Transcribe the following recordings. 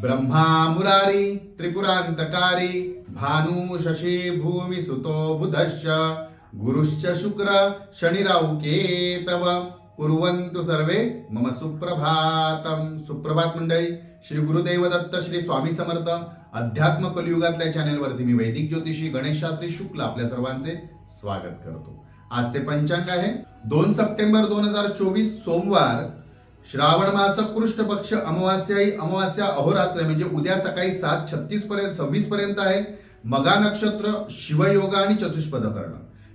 ब्रह्मा मुरारी त्रिपुरांतकारी भानु शशी भूमी सुतो बुधश्च गुरुश्च शुक्र शनिराव केतव कुर्वन्तु सर्वे मम सुप्रभातम सुप्रभात मंडळी श्री गुरुदेव दत्त श्री स्वामी समर्थ अध्यात्म कलियुगातल्या चॅनेलवरती मी वैदिक ज्योतिषी गणेश शास्त्री शुक्ल आपल्या सर्वांचे स्वागत करतो. आजचे पंचांग आहे दोन सप्टेंबर दोन हजार चोवीस सोमवार श्रावण मासा कृष्ण पक्ष अमावास्या ही अमावास्या अहोरात्र म्हणजे उद्या सकाळी सात छत्तीस पर्यंत सव्वीस पर्यंत आहे. मगा नक्षत्र शिवयोगा आणि चतुष्पद कर्ण.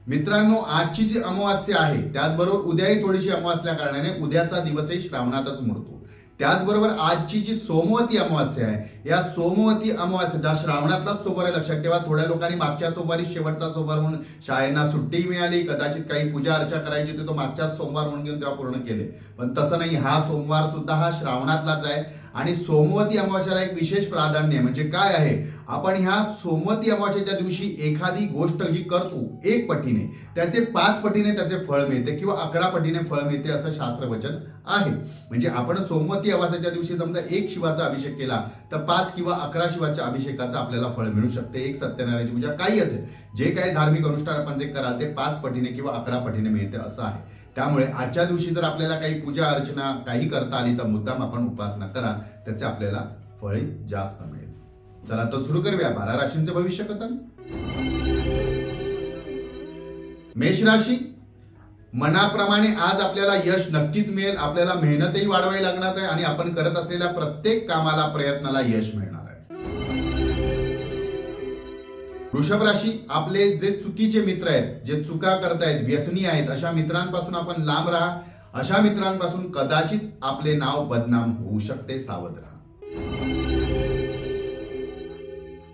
मित्रांनो आजची जी अमावास्या आहे त्याचबरोबर उद्याही थोडीशी अमावास्या कारणाने उद्याचा दिवसही श्रावणातच मोडतो त्याचबरोबर आजची जी सोमवती अमावास्या आहे या सोमवती अमावास्या ज्या श्रावणातलाच सोमवार आहे लक्षात ठेवा थोड्या लोकांनी मागच्या सोमवारी शेवटचा सोमवार म्हणून शाळेंना सुट्टी मिळाली कदाचित काही पूजा अर्चा करायची होती तो मागच्याच सोमवार म्हणून घेऊन तेव्हा पूर्ण केले. पण तसं नाही हा सोमवार सुद्धा हा श्रावणातलाच आहे. आणि सोमवती अमावास्याला एक विशेष प्राधान्य म्हणजे काय आहे? आपण ह्या सोमवती अमावास्याच्या दिवशी एखादी गोष्ट जी करतो एक पटीने त्याचे पाच पटीने त्याचे फळ मिळते किंवा अकरा पटीने फळ मिळते असं शास्त्रवचन आहे. म्हणजे आपण सोमवती अमावास्याच्या दिवशी समजा एक शिवाचा अभिषेक केला तर पाच किंवा अकरा शिवाच्या अभिषेकाचं आपल्याला फळ मिळू शकते. एक सत्यनारायणाची पूजा काही असेल जे काही धार्मिक अनुष्ठान आपण जे कराल ते पाच पटीने किंवा अकरा पटीने मिळते असं आहे. त्यामुळे आजच्या दिवशी जर आपल्याला काही पूजा अर्चना काही करता आली तर मुद्दाम आपण उपासना करा. त्याचे आपल्याला फळे जास्त मिळेल. चला तर सुरू करूया. बारा राशींचे भविष्य कथन. मेष राशी. मनाप्रमाणे आज आपल्याला यश नक्कीच मिळेल. आपल्याला मेहनतही वाढवावी लागणार आहे आणि आपण करत असलेल्या प्रत्येक कामाला प्रयत्नाला यश मिळणार. वृषभ राशी आपले जे चुकीचे मित्र आहेत जे चुका करतायत व्यसनी आहेत अशा मित्रांपासून आपण लांब राहा. अशा मित्रांपासून कदाचित आपले नाव बदनाम होऊ शकते सावध राहा.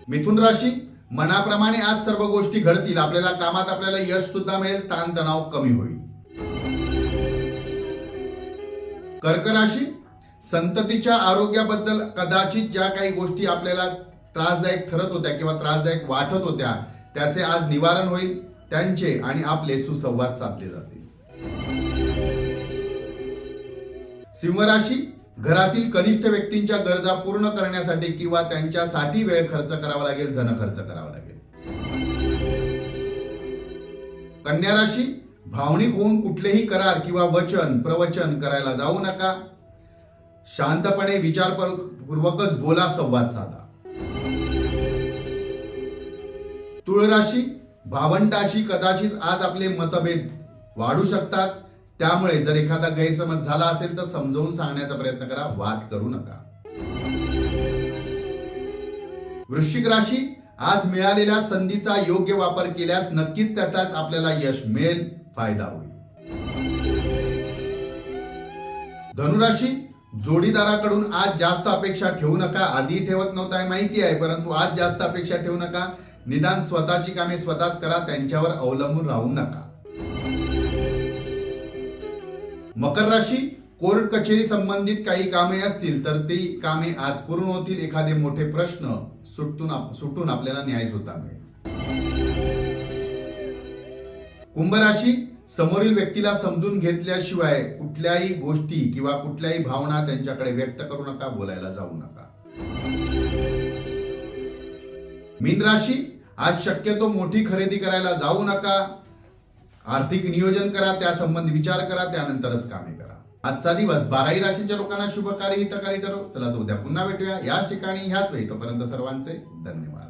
मिथुन राशी मनाप्रमाणे आज सर्व गोष्टी घडतील. आपल्याला कामात आपल्याला यश सुद्धा मिळेल ताणतणाव कमी होईल. कर्क राशी संततीच्या आरोग्याबद्दल कदाचित ज्या काही गोष्टी आपल्याला त्रासदायक ठरत होत्या किंवा त्रासदायक वाटत होत्या त्याचे आज निवारण होईल त्यांचे आणि आपले सुसंवाद साधले जातील. सिंहराशी घरातील कनिष्ठ व्यक्तींच्या गरजा पूर्ण करण्यासाठी किंवा त्यांच्यासाठी वेळ खर्च करावा लागेल धन खर्च करावा लागेल. कन्या राशी भावनिक होऊन कुठलेही करार किंवा वचन प्रवचन करायला जाऊ नका. शांतपणे विचारपूर्वकच बोला संवाद साधा. तुळ राशी भावंडाशी कदाचित आज आपले मतभेद वाढू शकतात. त्यामुळे जर एखादा गैरसमज झाला असेल तर समजावून सांगण्याचा प्रयत्न करा. वाद करू नका. वृश्चिक राशी आज मिळालेल्या संधीचा योग्य वापर केल्यास नक्कीच त्याच्यात आपल्याला यश मिळेल फायदा होईल. धनुराशी जोडीदाराकडून आज जास्त अपेक्षा ठेवू नका. आधी ठेवत नव्हता माहिती आहे परंतु आज जास्त अपेक्षा ठेवू नका. निदान स्वतःची कामे स्वतःच करा त्यांच्यावर अवलंबून राहू नका. मकर राशी कोर्ट कचेरी संबंधित काही कामे असतील तर ती कामे आज पूर्ण होतील. एखादे मोठे प्रश्न सुटून आप- सुटून आपल्याला न्याय सुद्धा मिळेल. कुंभ राशी समोरील व्यक्तीला समजून घेतल्याशिवाय कुठल्याही गोष्टी किंवा कुठल्याही भावना त्यांच्याकडे व्यक्त करू नका बोलायला जाऊ नका. मीन राशी आज शक्यतो मोठी खरेदी करायला जाऊ नका. आर्थिक नियोजन करा त्यासंबंधी विचार करा त्यानंतरच कामे करा. आजचा दिवस बाराही राशीच्या लोकांना शुभकारी हितकारी ठरव चला तर उद्या पुन्हा भेटूया. याच ठिकाणी ह्याच वेळी तोपर्यंत सर्वांचे धन्यवाद.